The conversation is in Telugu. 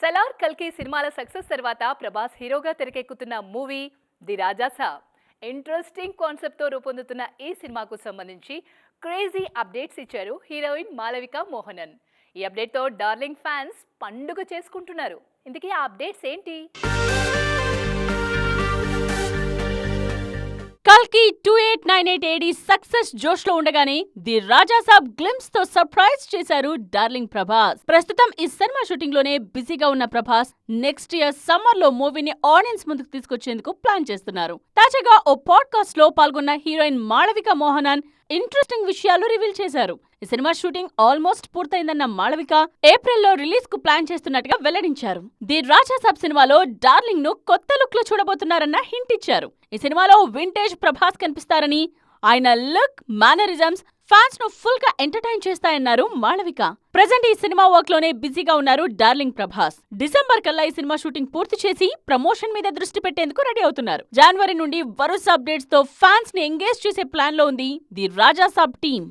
సలార్ కల్కి సినిమాల సక్సెస్ తర్వాత ప్రభాస్ హీరోగా తెరకెక్కుతున్న movie the Raja Saab interesting కాన్సెప్ట్తో రూపొందుతున్న ఈ సినిమాకు సంబంధించి క్రేజీ అప్డేట్స్ ఇచ్చారు హీరోయిన్ మాలవిక మోహనన్. ఈ అప్డేట్తో డార్లింగ్ ఫ్యాన్స్ పండుగ చేసుకుంటున్నారు. ఇందుకే ఆ అప్డేట్స్ ఏంటి? కల్కి two eight nine eight AD success జోష్లో ఉండగానే ది రాజాసాబ్ గ్లిమ్స్తో సర్ప్రైజ్ చేశారు డార్లింగ్ ప్రభాస్. ప్రస్తుతం ఈ సినిమా షూటింగ్లోనే బిజీగా ఉన్న ప్రభాస్ నెక్స్ట్ ఇయర్ సమ్మర్లో మూవీని ఆడియన్స్ ముందుకు తీసుకొచ్చేందుకు ప్లాన్ చేస్తున్నారు. తాజాగా ఓ పాడ్కాస్ట్లో పాల్గొన్న హీరోయిన్ మాళవిక మోహనన్ ఇంట్రెస్టింగ్ విషయాలు రివీల్ చేశారు. ఈ సినిమా షూటింగ్ ఆల్మోస్ట్ పూర్తయిందన్న మాళవిక ఏప్రిల్లో రిలీజ్కు ప్లాన్ చేస్తున్నట్టుగా వెల్లడించారు. ది రాజా సబ్ సినిమాలో డార్లింగ్ను కొత్త లుక్లో చూడబోతున్నారన్న హింట్ ఇచ్చారు. ఈ సినిమాలో వింటేజ్ ప్రభాస్ కనిపిస్తారని ఆయన లుక్ మేనరిజమ్స్ ఫ్యాన్స్ను ఫుల్గా ఎంటర్టైన్ చేస్తాయన్నారు మాళవిక. ప్రజెంట్ ఈ సినిమా వర్క్లోనే బిజీగా ఉన్నారు డార్లింగ్ ప్రభాస్. డిసెంబర్ కల్లా ఈ సినిమా షూటింగ్ పూర్తి చేసి ప్రమోషన్ మీద దృష్టి పెట్టేందుకు రెడీ అవుతున్నారు. జనవరి నుండి వరుస అప్డేట్స్తో ఫ్యాన్స్ని ఎంగేజ్ చేసే ప్లాన్లో ఉంది ది రాజా సాబ్ టీమ్.